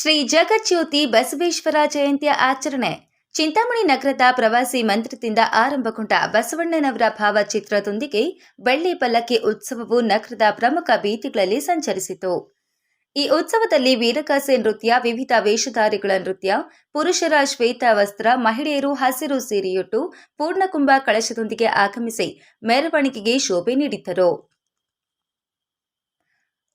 ಶ್ರೀ ಜಗಜ್ಯೋತಿ ಬಸವೇಶ್ವರ ಜಯಂತಿಯ ಆಚರಣೆ. ಚಿಂತಾಮಣಿ ನಗರದ ಪ್ರವಾಸಿ ಮಂದಿರದಿಂದ ಆರಂಭಗೊಂಡ ಬಸವಣ್ಣನವರ ಭಾವಚಿತ್ರದೊಂದಿಗೆ ಬೆಳ್ಳಿ ಪಲ್ಲಕ್ಕಿ ಉತ್ಸವವು ನಗರದ ಪ್ರಮುಖ ಬೀದಿಗಳಲ್ಲಿ ಸಂಚರಿಸಿತು. ಈ ಉತ್ಸವದಲ್ಲಿ ವೀರಗಾಸೆ ನೃತ್ಯ, ವಿವಿಧ ವೇಷಧಾರಿಗಳ ನೃತ್ಯ, ಪುರುಷರ ಶ್ವೇತ ವಸ್ತ್ರ, ಮಹಿಳೆಯರು ಹಸಿರು ಸೀರೆಯುಟ್ಟು, ಪೂರ್ಣಕುಂಭ ಕಳಶದೊಂದಿಗೆ ಆಗಮಿಸಿ ಮೆರವಣಿಗೆಗೆ ಶೋಭೆ ನೀಡಿದ್ದರು.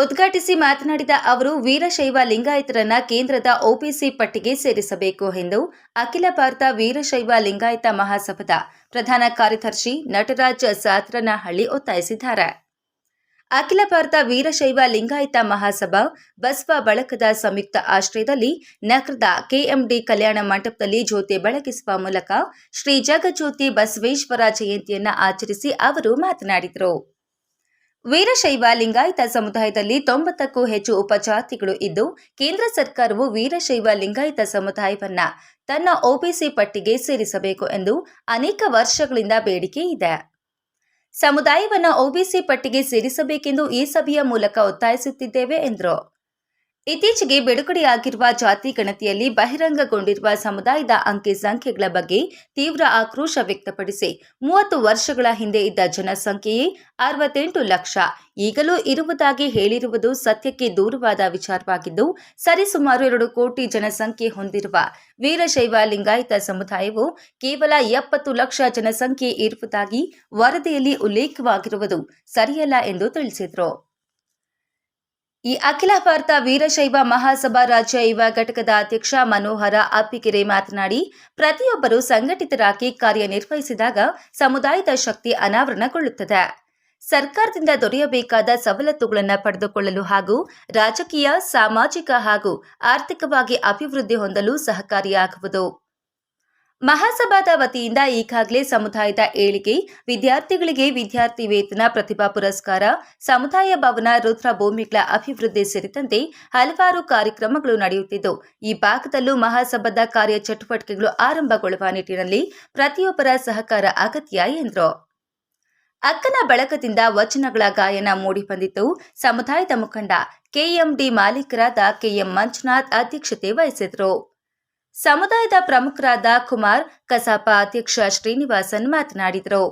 ಉದ್ಘಾಟಿಸಿ ಮಾತನಾಡಿದ ಅವರು, ವೀರಶೈವ ಲಿಂಗಾಯತರನ್ನ ಕೇಂದ್ರದ ಒಬಿಸಿ ಪಟ್ಟಿಗೆ ಸೇರಿಸಬೇಕು ಎಂದು ಅಖಿಲ ಭಾರತ ವೀರಶೈವ ಲಿಂಗಾಯತ ಮಹಾಸಭಾದ ಪ್ರಧಾನ ಕಾರ್ಯದರ್ಶಿ ನಟರಾಜ್ ಸಾತ್ರನಹಳ್ಳಿ ಒತ್ತಾಯಿಸಿದ್ದಾರೆ. ಅಖಿಲ ಭಾರತ ವೀರಶೈವ ಲಿಂಗಾಯತ ಮಹಾಸಭಾ ಬಸವ ಬಳಕದ ಸಂಯುಕ್ತ ಆಶ್ರಯದಲ್ಲಿ ನಗರದ ಕೆಎಂಡಿ ಕಲ್ಯಾಣ ಮಂಟಪದಲ್ಲಿ ಜ್ಯೋತಿ ಬೆಳಗಿಸುವ ಮೂಲಕ ಶ್ರೀ ಜಗಜ್ಯೋತಿ ಬಸವೇಶ್ವರ ಜಯಂತಿಯನ್ನ ಆಚರಿಸಿ ಅವರು ಮಾತನಾಡಿದರು. ವೀರಶೈವ ಲಿಂಗಾಯತ ಸಮುದಾಯದಲ್ಲಿ ತೊಂಬತ್ತಕ್ಕೂ ಹೆಚ್ಚು ಉಪಜಾತಿಗಳು ಇದ್ದು, ಕೇಂದ್ರ ಸರ್ಕಾರವು ವೀರಶೈವ ಲಿಂಗಾಯತ ಸಮುದಾಯವನ್ನ ತನ್ನ ಒಬಿಸಿ ಪಟ್ಟಿಗೆ ಸೇರಿಸಬೇಕು ಎಂದು ಅನೇಕ ವರ್ಷಗಳಿಂದ ಬೇಡಿಕೆ ಇದೆ. ಸಮುದಾಯವನ್ನು ಒಬಿಸಿ ಪಟ್ಟಿಗೆ ಸೇರಿಸಬೇಕೆಂದು ಈ ಸಭೆಯ ಮೂಲಕ ಒತ್ತಾಯಿಸುತ್ತಿದ್ದೇವೆ, ಎಂದರು. ಇತ್ತೀಚೆಗೆ ಬಿಡುಗಡೆಯಾಗಿರುವ ಜಾತಿ ಗಣತಿಯಲ್ಲಿ ಬಹಿರಂಗಗೊಂಡಿರುವ ಸಮುದಾಯದ ಅಂಕಿ ಸಂಖ್ಯೆಗಳ ಬಗ್ಗೆ ತೀವ್ರ ಆಕ್ರೋಶ ವ್ಯಕ್ತಪಡಿಸಿ ಮೂವತ್ತು ವರ್ಷಗಳ ಹಿಂದೆ ಇದ್ದ ಜನಸಂಖ್ಯೆಯೇ ಅರವತ್ತೆಂಟು ಲಕ್ಷ. ಈಗಲೂ ಇರುವುದಾಗಿ ಹೇಳಿರುವುದು ಸತ್ಯಕ್ಕೆ ದೂರವಾದ ವಿಚಾರವಾಗಿದ್ದು, ಸರಿಸುಮಾರು ಎರಡು ಕೋಟಿ ಜನಸಂಖ್ಯೆ ಹೊಂದಿರುವ ವೀರಶೈವ ಲಿಂಗಾಯತ ಸಮುದಾಯವು ಕೇವಲ ಎಪ್ಪತ್ತು ಲಕ್ಷ ಜನಸಂಖ್ಯೆ ಇರುವುದಾಗಿ ವರದಿಯಲ್ಲಿ ಉಲ್ಲೇಖವಾಗಿರುವುದು ಸರಿಯಲ್ಲ ಎಂದು ತಿಳಿಸಿದರು. ಈ ಅಖಿಲ ಭಾರತ ವೀರಶೈವ ಮಹಾಸಭಾ ರಾಜ್ಯ ಯುವ ಘಟಕದ ಅಧ್ಯಕ್ಷ ಮನೋಹರ ಅಪ್ಪಿಕೆರೆ ಮಾತನಾಡಿ, ಪ್ರತಿಯೊಬ್ಬರು ಸಂಘಟಿತರಾಗಿ ಕಾರ್ಯನಿರ್ವಹಿಸಿದಾಗ ಸಮುದಾಯದ ಶಕ್ತಿ ಅನಾವರಣಗೊಳ್ಳುತ್ತದೆ. ಸರ್ಕಾರದಿಂದ ದೊರೆಯಬೇಕಾದ ಸವಲತ್ತುಗಳನ್ನು ಪಡೆದುಕೊಳ್ಳಲು ಹಾಗೂ ರಾಜಕೀಯ, ಸಾಮಾಜಿಕ ಹಾಗೂ ಆರ್ಥಿಕವಾಗಿ ಅಭಿವೃದ್ಧಿ ಹೊಂದಲು ಸಹಕಾರಿಯಾಗುವುದು. ಮಹಾಸಭಾದ ವತಿಯಿಂದ ಈಗಾಗಲೇ ಸಮುದಾಯದ ಏಳಿಗೆ, ವಿದ್ಯಾರ್ಥಿಗಳಿಗೆ ವಿದ್ಯಾರ್ಥಿ ವೇತನ ಪ್ರತಿಭಾ ಪುರಸ್ಕಾರ, ಸಮುದಾಯ ಭವನ ರುದ್ರಭೂಮಿಗಳ ಅಭಿವೃದ್ಧಿ ಸೇರಿದಂತೆ ಹಲವಾರು ಕಾರ್ಯಕ್ರಮಗಳು ನಡೆಯುತ್ತಿದ್ದು, ಈ ಭಾಗದಲ್ಲೂ ಮಹಾಸಭಾದ ಕಾರ್ಯ ಚಟುವಟಿಕೆಗಳು ಆರಂಭಗೊಳ್ಳುವ ನಿಟ್ಟಿನಲ್ಲಿ ಪ್ರತಿಯೊಬ್ಬರ ಸಹಕಾರ ಅಗತ್ಯ ಎಂದರು. ಅಕ್ಕನ ಬಳಕದಿಂದ ವಚನಗಳ ಗಾಯನ ಮೂಡಿಬಂದಿದ್ದು ಸಮುದಾಯದ ಮುಖಂಡ ಕೆಎಂಡಿ ಮಾಲೀಕರಾದ ಕೆಎಂ ಮಂಜುನಾಥ್ ಅಧ್ಯಕ್ಷತೆ ವಹಿಸಿದರು ಸಮುದಾಯದ ಪ್ರಮುಖರಾದ ಕುಮಾರ್, ಕಸಾಪ ಅಧ್ಯಕ್ಷ ಶ್ರೀನಿವಾಸನ್ ಮಾತನಾಡಿದರು.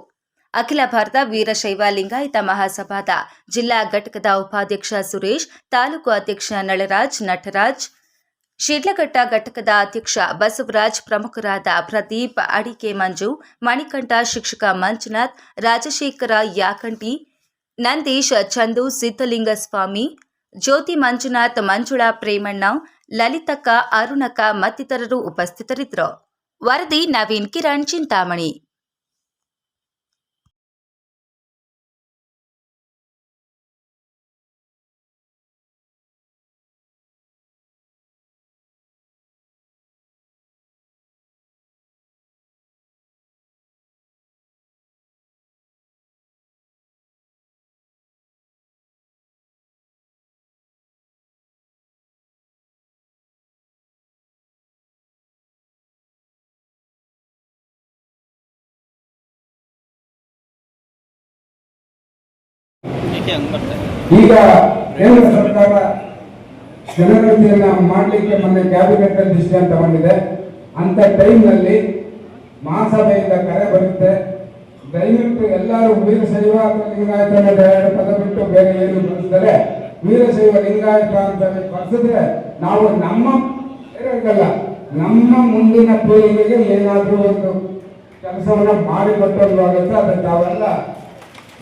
ಅಖಿಲ ಭಾರತ ವೀರಶೈವ ಲಿಂಗಾಯತ ಮಹಾಸಭಾದ ಜಿಲ್ಲಾ ಘಟಕದ ಉಪಾಧ್ಯಕ್ಷ ಸುರೇಶ್, ತಾಲೂಕು ಅಧ್ಯಕ್ಷ ನಳರಾಜ್, ನಟರಾಜ್, ಶಿಡ್ಲಘಟ್ಟ ಘಟಕದ ಅಧ್ಯಕ್ಷ ಬಸವರಾಜ್, ಪ್ರಮುಖರಾದ ಪ್ರದೀಪ್, ಅಡಿಕೆ ಮಂಜು, ಮಣಿಕಂಠ, ಶಿಕ್ಷಕ ಮಂಜುನಾಥ್, ರಾಜಶೇಖರ ಯಾಕಂಟಿ, ನಂದೀಶ್, ಚಂದು ಸಿದ್ದಲಿಂಗಸ್ವಾಮಿ ಜ್ಯೋತಿ ಮಂಜುನಾಥ್ ಮಂಜುಳಾ ಪ್ರೇಮಣ್ಣ ಲಲಿತಕ್ಕ ಅರುಣಕ ಮತ್ತಿತರರು ಉಪಸ್ಥಿತರಿದ್ದರು. ವರದಿ ನವೀನ್ ಕಿರಣ್ ಚಿಂತಾಮಣಿ. ಈಗ ಕೇಂದ್ರ ಸರ್ಕಾರ ಜನಗಣತಿಯನ್ನ ಮಾಡಲಿಕ್ಕೆ ಮೊನ್ನೆ ಕ್ಯಾಬಿನೆಟ್ ಅಲ್ಲಿ ಡಿಸಿಷನ್ ತಗೊಂಡಿದೆ. ಅಂತ ಟೈಮ್ನಲ್ಲಿ ಮಹಾಸಭೆಯಿಂದ ಕರೆ ಬರುತ್ತೆ. ದಯವಿಟ್ಟು ಎಲ್ಲರೂ ವೀರಶೈವ ಲಿಂಗಾಯತ ಎರಡು ಪದ ಬಿಟ್ಟು ಬೇರೆ ಏನು ಬಳಸಿದರೆ ವೀರಶೈವ, ಲಿಂಗಾಯತ ಅಂತ ಬಳಸಿದ್ರೆ ನಾವು ನಮ್ಮ ಬೇರೆಯವರಿಗಲ್ಲ ನಮ್ಮ ಮುಂದಿನ ಪೀಳಿಗೆಗೆ ಏನಾದರೂ ಒಂದು ಕೆಲಸವನ್ನ ಮಾಡಿಕೊಟ್ಟಂಗೂ ಆಗುತ್ತೆ ಅದನ್ನು ತಾವೆಲ್ಲ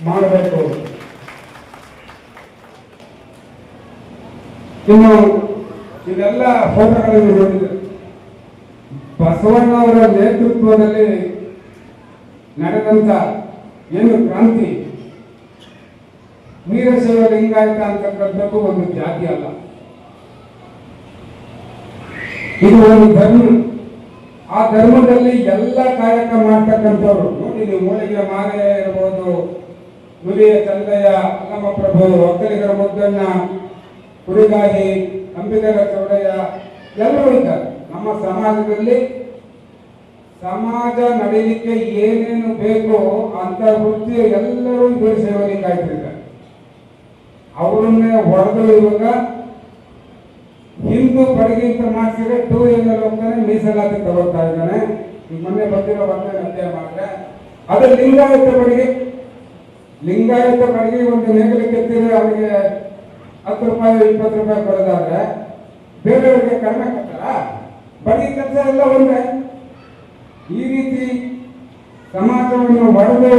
ಮಾಡಬೇಕು. ಇನ್ನು ಇದೆಲ್ಲ ಫೋಟೋಗಳನ್ನು ನೋಡಿದೆ ಬಸವಣ್ಣವರ ನೇತೃತ್ವದಲ್ಲಿ ನಡೆದಂತ ಏನು ಕ್ರಾಂತಿ, ವೀರಶೈವ ಲಿಂಗಾಯತ ಅಂತಕ್ಕಂಥದ್ದು ಒಂದು ಜಾತಿ ಅಲ್ಲ. ಇದು ಒಂದು ಧರ್ಮ. ಆ ಧರ್ಮದಲ್ಲಿ ಎಲ್ಲ ಕಾಯಕ ಮಾಡ್ತಕ್ಕಂಥವ್ರು ನೋಡಿ ನೀವು ಮೂಲಿಗೆ ಮಾರೆಯ ಇರ್ಬೋದು ತಂದೆಯ ಅಲ್ಲಮ್ಮ ಪ್ರಭು ಒಕ್ಕಲಿಗರ ಮುದ್ದಣ್ಣ ಕುರಿಗಾಹಿ ಅಂಬಿಗರ ಚೌಡಯ್ಯ ಎಲ್ಲರೂ ಇದ್ದಾರೆ. ನಮ್ಮ ಸಮಾಜದಲ್ಲಿ ಸಮಾಜ ನಡೀಲಿಕ್ಕೆ ಏನೇನು ಬೇಕೋ ಅಂತ ವೃತ್ತಿ ಎಲ್ಲರೂ ವೀರಶೈವಲಿಂಗಾಯ್ತಿದ್ದಾರೆ ಅವರನ್ನೇ ಹೊಡೆದು ಇವಾಗ ಹಿಂದೂ ಬಡಗಿ ಅಂತ ಮಾಡ್ಸಿದ್ರೆ ಟೂ ವೀಲರ್ ಹೋಗ್ತಾನೆ, ಮೀಸಲಾತಿ ತಗೋತಾ ಇದ್ದಾನೆ. ಮೊನ್ನೆ ಬಂದಿರೋ ಬಂದ ಅಂತ ಮಾಡಿದ್ರೆ ಅದು ಲಿಂಗಾಯತ ಪಡಿಗೆ, ಲಿಂಗಾಯತ ಬಡಿಗೆ ಒಂದು ನೇಗಲಿಕ್ಕೆ ಅವರಿಗೆ ಹತ್ತು ರೂಪಾಯಿ, ಇಪ್ಪತ್ತು ರೂಪಾಯಿ ಕೊಡೋದಾದ್ರೆ ಬೇರೆಯವರಿಗೆ ಕಡಿಮೆ ಕೊಡ್ತಾರ? ಬಡ್ಡಿ ಕೆಲಸ ಎಲ್ಲ ಒಂದೇ. ಈ ರೀತಿ ಸಮಾಜವನ್ನು ಒಡೆದು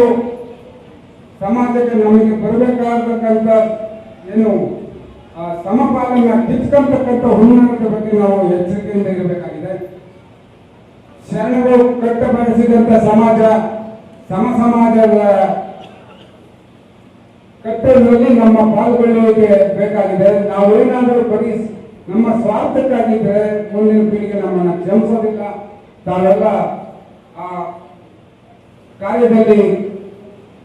ಸಮಾಜಕ್ಕೆ ನಮಗೆ ಬರಬೇಕಾಗತಕ್ಕಂಥ ಏನು, ಆ ಸಮಪಾಲನ್ನ ಕಿತ್ಕೊಳ್ತಕ್ಕಂಥ ಹುಣ್ಣಿನ ಬಗ್ಗೆ ನಾವು ಎಚ್ಚರಿಕೆಯಿಂದ ಇರಬೇಕಾಗಿದೆ. ಶರಣರು ಕಟ್ಟಬಡಿಸಿದಂಥ ಸಮಾಜ, ಸಮ ಸಮಾಜದ ಕಟ್ಟಡದಲ್ಲಿ ನಮ್ಮ ಪಾಲ್ಗೊಳ್ಳುವಿಕೆ ಬೇಕಾಗಿದೆ. ನಾವೇನಾದರೂ ಬರೀ ನಮ್ಮ ಸ್ವಾರ್ಥಕ್ಕಾಗಿದ್ರೆ ಮುಂದಿನ ಪೀಳಿಗೆ ನಮ್ಮನ್ನು ಕ್ಷಮಿಸೋದಿಲ್ಲ. ತಾವೆಲ್ಲ ಆ ಕಾರ್ಯದಲ್ಲಿ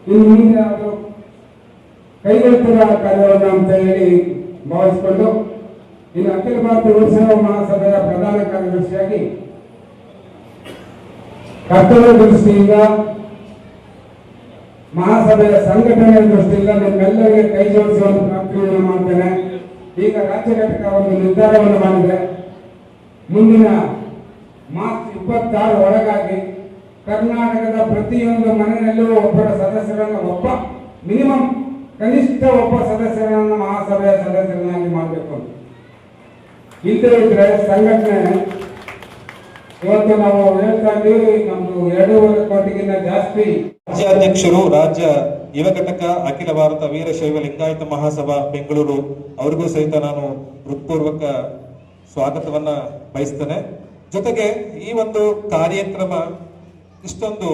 ಇನ್ನು ಮುಂದೆ ಅದು ಕೈಗೆತ್ತಿದ ಕಾರ್ಯವನ್ನು ಅಂತ ಹೇಳಿ ಭಾವಿಸಿಕೊಂಡು, ಇನ್ನು ಅಖಿಲ ಭಾರತ ಉತ್ಸವ ಮಹಾಸಭೆಯ ಪ್ರಧಾನ ಕಾರ್ಯದರ್ಶಿಯಾಗಿ ಕರ್ತವ್ಯ ದೃಷ್ಟಿಯಿಂದ ಮಹಾಸಭೆಯ ಸಂಘಟನೆ ದೃಷ್ಟಿಯಿಂದ ನಿಮ್ಮೆಲ್ಲರಿಗೆ ಕೈ ಜೋಡಿಸುವ ಪ್ರಾರ್ಥನೆಯನ್ನು ಮಾಡ್ತೇನೆ. ಈಗ ರಾಜ್ಯ ಘಟಕ ಒಂದು ನಿರ್ಧಾರವನ್ನು ಮಾಡಿದೆ. ಮುಂದಿನ ಮಾರ್ಚ್ ಇಪ್ಪತ್ತಾರು ಒಳಗಾಗಿ ಕರ್ನಾಟಕದ ಪ್ರತಿಯೊಂದು ಮನೆಯಲ್ಲೂ ಒಬ್ಬರ ಸದಸ್ಯರನ್ನು ಒಬ್ಬ, ಮಿನಿಮಮ್ ಕನಿಷ್ಠ ಒಬ್ಬ ಸದಸ್ಯರನ್ನು ಮಹಾಸಭೆಯ ಸದಸ್ಯರನ್ನಾಗಿ ಮಾಡಬೇಕು ಇಲ್ಲದೇ ಇದ್ರೆ ಸಂಘಟನೆ, ಇವತ್ತು ನಾವು ಹೇಳ್ತಾ ಇದ್ದೀವಿ, ನಮ್ದು ಎರಡೂವರೆ ಕೋಟಿಗಿಂತ ಜಾಸ್ತಿ ರಾಜ್ಯಾಧ್ಯಕ್ಷರು, ರಾಜ್ಯ ಯುವ ಘಟಕ, ಅಖಿಲ ಭಾರತ ವೀರಶೈವ ಲಿಂಗಾಯತ ಮಹಾಸಭಾ, ಬೆಂಗಳೂರು, ಅವರಿಗೂ ಸಹಿತ ನಾನು ಹೃತ್ಪೂರ್ವಕ ಸ್ವಾಗತವನ್ನ ಬಯಸ್ತೇನೆ. ಜೊತೆಗೆ ಈ ಒಂದು ಕಾರ್ಯಕ್ರಮ ಇಷ್ಟೊಂದು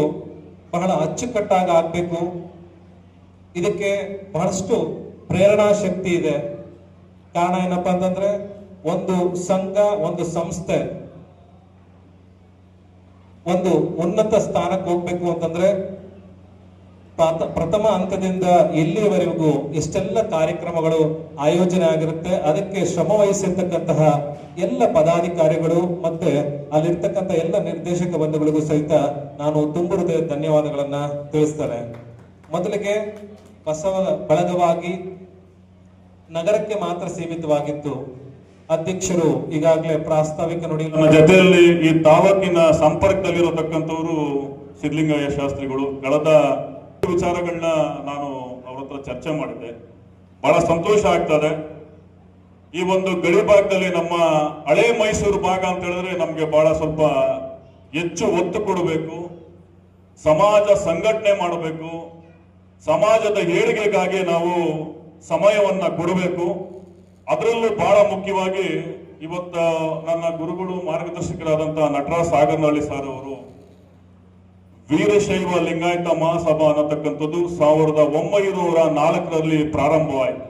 ಬಹಳ ಅಚ್ಚುಕಟ್ಟಾಗಿ ಆಗ್ಬೇಕು. ಇದಕ್ಕೆ ಬಹಳಷ್ಟು ಪ್ರೇರಣಾ ಶಕ್ತಿ ಇದೆ. ಕಾರಣ ಏನಪ್ಪಾ ಅಂತಂದ್ರೆ, ಒಂದು ಸಂಘ, ಒಂದು ಸಂಸ್ಥೆ ಒಂದು ಉನ್ನತ ಸ್ಥಾನಕ್ಕೆ ಹೋಗ್ಬೇಕು ಅಂತಂದ್ರೆ ಪ್ರಥಮ ಹಂತದಿಂದ ಎಲ್ಲಿಯವರೆಗೂ ಎಷ್ಟೆಲ್ಲ ಕಾರ್ಯಕ್ರಮಗಳು ಆಯೋಜನೆ ಆಗಿರುತ್ತೆ, ಅದಕ್ಕೆ ಶ್ರಮ ವಹಿಸಿರ್ತಕ್ಕಂತಹ ಎಲ್ಲ ಪದಾಧಿಕಾರಿಗಳು ಮತ್ತೆ ಅಲ್ಲಿರ್ತಕ್ಕಂಥ ಎಲ್ಲ ನಿರ್ದೇಶಕ ಬಂಧುಗಳಿಗೂ ಸಹಿತ ನಾನು ತುಂಬು ಧನ್ಯವಾದಗಳನ್ನ ತಿಳಿಸ್ತೇನೆ. ಮೊದಲಿಗೆ ಬಸವ ಬಳಗವಾಗಿ ನಗರಕ್ಕೆ ಮಾತ್ರ ಸೀಮಿತವಾಗಿತ್ತು. ಅಧ್ಯಕ್ಷರು ಈಗಾಗಲೇ ಪ್ರಾಸ್ತಾವಿಕ ನುಡಿ ನಮ್ಮ ಜೊತೆಯಲ್ಲಿ ಈ ತಾಲೂಕಿನ ಸಂಪರ್ಕದಲ್ಲಿರತಕ್ಕಂಥವರು ಸಿದ್ಧಲಿಂಗಯ್ಯ ಶಾಸ್ತ್ರಿಗಳು, ಕಳೆದ ವಿಚಾರಗಳನ್ನ ನಾನು ಅವ್ರ ಹತ್ರ ಚರ್ಚೆ ಮಾಡಿದ್ದೆ. ಬಹಳ ಸಂತೋಷ ಆಗ್ತದೆ. ಈ ಒಂದು ಗಡಿ ಭಾಗದಲ್ಲಿ ನಮ್ಮ ಹಳೆ ಮೈಸೂರು ಭಾಗ ಅಂತ ಹೇಳಿದ್ರೆ ನಮ್ಗೆ ಬಹಳ ಸ್ವಲ್ಪ ಹೆಚ್ಚು ಒತ್ತು ಕೊಡಬೇಕು. ಸಮಾಜ ಸಂಘಟನೆ ಮಾಡಬೇಕು. ಸಮಾಜದ ಏಳಿಗೆಗಾಗಿ ನಾವು ಸಮಯವನ್ನ ಕೊಡಬೇಕು. ಅದರಲ್ಲೂ ಬಹಳ ಮುಖ್ಯವಾಗಿ ಇವತ್ತ ನನ್ನ ಗುರುಗಳು ಮಾರ್ಗದರ್ಶಕರಾದಂತಹ ನಟರಾಜ್ ಸಾಗರ್ನಹಳ್ಳಿ ಸರ್ ಅವರು ವೀರಶೈವ ಲಿಂಗಾಯತ ಮಹಾಸಭಾ ಅನ್ನತಕ್ಕಂಥದ್ದು ಸಾವಿರದ ಒಂಬೈನೂರ ನಾಲ್ಕರಲ್ಲಿ ಪ್ರಾರಂಭವಾಯಿತು.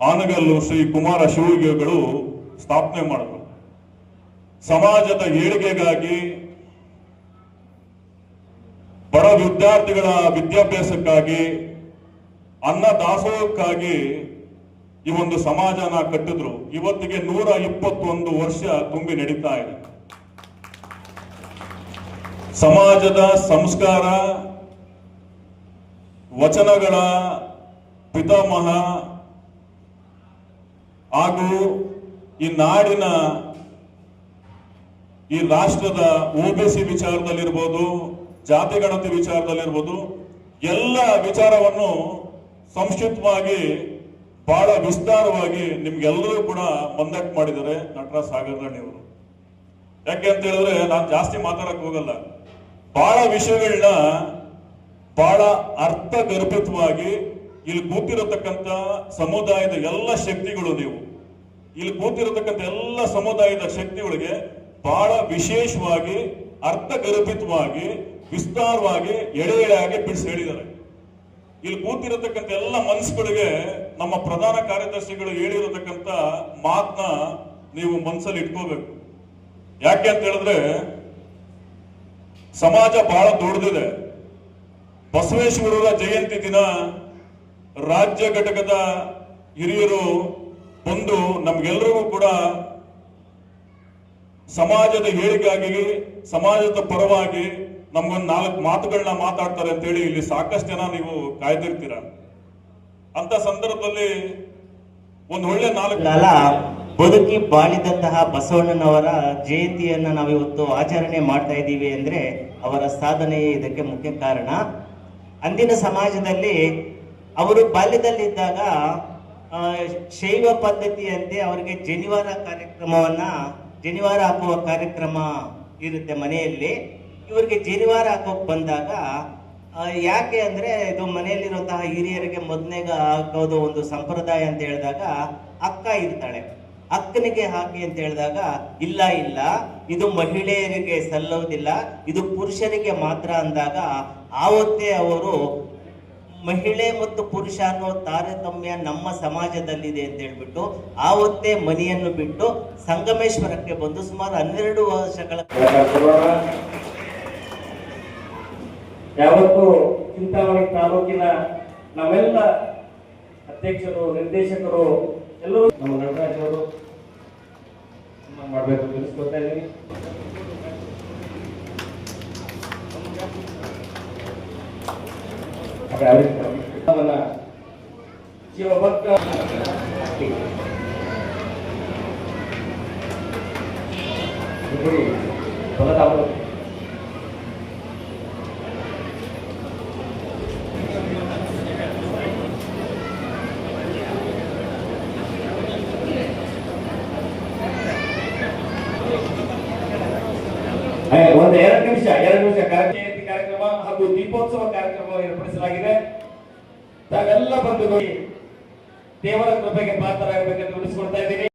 ಆನಗಲ್ಲು ಶ್ರೀ ಕುಮಾರ ಶಿವಗಿಗಳು ಸ್ಥಾಪನೆ ಮಾಡಿದ್ರು. ಸಮಾಜದ ಏಳಿಗೆಗಾಗಿ ಬಡ ವಿದ್ಯಾರ್ಥಿಗಳ ವಿದ್ಯಾಭ್ಯಾಸಕ್ಕಾಗಿ, ಅನ್ನ ದಾಸೋಹಕ್ಕಾಗಿ ಈ ಒಂದು ಸಮಾಜನ ಕಟ್ಟಿದ್ರು. ಇವತ್ತಿಗೆ ನೂರ ಇಪ್ಪತ್ತೊಂದು ವರ್ಷ ತುಂಬಿ ನಡೀತಾ ಇದೆ. ಸಮಾಜದ ಸಂಸ್ಕಾರ, ವಚನಗಳ ಪಿತಾಮಹ ಹಾಗೂ ಈ ನಾಡಿನ ಈ ರಾಷ್ಟ್ರದ ಓಬಿಸಿ ವಿಚಾರದಲ್ಲಿರ್ಬೋದು, ಜಾತಿ ಗಣತಿ ವಿಚಾರದಲ್ಲಿರ್ಬೋದು, ಎಲ್ಲ ವಿಚಾರವನ್ನು ಸಂಕ್ಷಿಪ್ತವಾಗಿ, ಬಹಳ ವಿಸ್ತಾರವಾಗಿ ನಿಮ್ಗೆಲ್ಲರೂ ಕೂಡ ಮಂದಟ್ ಮಾಡಿದ್ದಾರೆ ನಟರಾಜ್ ಸಾಗರ್ ಅವರು ಯಾಕೆ ಅಂತ ಹೇಳಿದ್ರೆ, ನಾನು ಜಾಸ್ತಿ ಮಾತಾಡಕ್ ಹೋಗಲ್ಲ. ಬಹಳ ವಿಷಯಗಳನ್ನ ಬಹಳ ಅರ್ಥಗರ್ಭಿತವಾಗಿ ಇಲ್ಲಿ ಕೂತಿರತಕ್ಕಂತ ಸಮುದಾಯದ ಎಲ್ಲ ಶಕ್ತಿಗಳು ನೀವು. ಇಲ್ಲಿ ಕೂತಿರತಕ್ಕಂಥ ಎಲ್ಲ ಸಮುದಾಯದ ಶಕ್ತಿಗಳಿಗೆ ಬಹಳ ವಿಶೇಷವಾಗಿ ಅರ್ಥಗರ್ಭಿತವಾಗಿ ವಿಸ್ತಾರವಾಗಿ ಎಳೆ ಎಳೆಯಾಗಿ ಬಿಡಿಸಿ ಹೇಳಿದ್ದಾರೆ ಇಲ್ಲಿ ಕೂತಿರತಕ್ಕಂಥ ಎಲ್ಲ ಮನಸ್ಸುಗಳಿಗೆ ನಮ್ಮ ಪ್ರಧಾನ ಕಾರ್ಯದರ್ಶಿಗಳು ಹೇಳಿರತಕ್ಕಂತ ಮಾತನ್ನ ನೀವು ಮನಸ್ಸಲ್ಲಿ ಇಟ್ಕೋಬೇಕು. ಯಾಕೆ ಅಂತ ಹೇಳಿದ್ರೆ ಸಮಾಜ ಬಹಳ ದೊಡ್ಡದಿದೆ. ಬಸವೇಶ್ವರರ ಜಯಂತಿ ದಿನ ರಾಜ್ಯ ಘಟಕದ ಹಿರಿಯರು ಬಂದು ನಮ್ಗೆಲ್ಲರಿಗೂ ಕೂಡ ಸಮಾಜದ ಏಳಿಗೆಯಾಗಿ ಸಮಾಜದ ಪರವಾಗಿ ನಮ್ಗೊಂದು ನಾಲ್ಕು ಮಾತುಗಳನ್ನ ಮಾತಾಡ್ತಾರೆ ಅಂತೇಳಿ ಇಲ್ಲಿ ಸಾಕಷ್ಟು ಜನ ನೀವು ಕಾಯ್ದಿರ್ತೀರ. ಅಂತ ಸಂದರ್ಭದಲ್ಲಿ ಒಂದು ಒಳ್ಳೆ ನಾಲ್ಕು ಬದುಕಿ ಬಾಳಿದಂತಹ ಬಸವಣ್ಣನವರ ಜಯಂತಿಯನ್ನ ನಾವಿವತ್ತು ಆಚರಣೆ ಮಾಡ್ತಾ ಇದ್ದೀವಿ ಅಂದ್ರೆ ಅವರ ಸಾಧನೆಯೇ ಇದಕ್ಕೆ ಮುಖ್ಯ ಕಾರಣ. ಅಂದಿನ ಸಮಾಜದಲ್ಲಿ ಅವರು ಬಾಲ್ಯದಲ್ಲಿದ್ದಾಗ ಶೈವ ಪದ್ಧತಿಯಂತೆ ಅವರಿಗೆ ಜನಿವಾರ ಕಾರ್ಯಕ್ರಮವನ್ನ, ಜನಿವಾರ ಹಾಕುವ ಕಾರ್ಯಕ್ರಮ ಇರುತ್ತೆ ಮನೆಯಲ್ಲಿ. ಇವರಿಗೆ ಜನಿವಾರ ಹಾಕೋಕೆ ಬಂದಾಗ ಯಾಕೆ ಅಂದ್ರೆ ಇದು ಮನೆಯಲ್ಲಿರುವಂತಹ ಹಿರಿಯರಿಗೆ ಮೊದಲನೇಗ ಹಾಕೋದು ಒಂದು ಸಂಪ್ರದಾಯ ಅಂತ ಹೇಳಿದಾಗ, ಅಕ್ಕ ಇರ್ತಾಳೆ. ಅಕ್ಕನಿಗೆ ಹಾಕಿ ಅಂತ ಹೇಳಿದಾಗ, ಇಲ್ಲ ಇಲ್ಲ, ಇದು ಮಹಿಳೆಯರಿಗೆ ಸಲ್ಲುವುದಿಲ್ಲ, ಇದು ಪುರುಷರಿಗೆ ಮಾತ್ರ ಅಂದಾಗ, ಆವತ್ತೇ ಅವರು ಮಹಿಳೆ ಮತ್ತು ಪುರುಷ ಅನ್ನೋ ತಾರತಮ್ಯ ನಮ್ಮ ಸಮಾಜದಲ್ಲಿದೆ ಅಂತ ಹೇಳ್ಬಿಟ್ಟು, ಆವತ್ತೇ ಮನೆಯನ್ನು ಬಿಟ್ಟು ಸಂಗಮೇಶ್ವರಕ್ಕೆ ಬಂದು ಸುಮಾರು ಹನ್ನೆರಡು ವರ್ಷಗಳ ಯಾವತ್ತು ಚಿಂತಾಮಣಿ ತಾಲೂಕಿನ ನಾವೆಲ್ಲ ಅಧ್ಯಕ್ಷರು, ನಿರ್ದೇಶಕರು, ಎಲ್ಲರೂ ನಮ್ಮ ನಟರಾಜ್ ಅವರು ಮಾಡಬೇಕು ತಿಳಿಸ್ಕೊತಾ ಇದ್ದೀನಿ ಹಾಗೆ ಅವ್ರಿಗೆ ಅವನ ಒಂದು ಎರಡು ನಿಮಿಷ ಎರಡು ನಿಮಿಷ. ಜಯಂತಿ ಕಾರ್ಯಕ್ರಮ? ಹಾಗೂ ದೀಪೋತ್ಸವ ಕಾರ್ಯಕ್ರಮ ಏರ್ಪಡಿಸಲಾಗಿದೆ. ತಾವೆಲ್ಲ ಬಂದು ದೇವರ ಕೃಪೆಗೆ ಪಾತ್ರರಾಗಬೇಕೆಂದು ಉಳಿಸ್ಕೊಳ್ತಾ ಇದ್ದೀನಿ.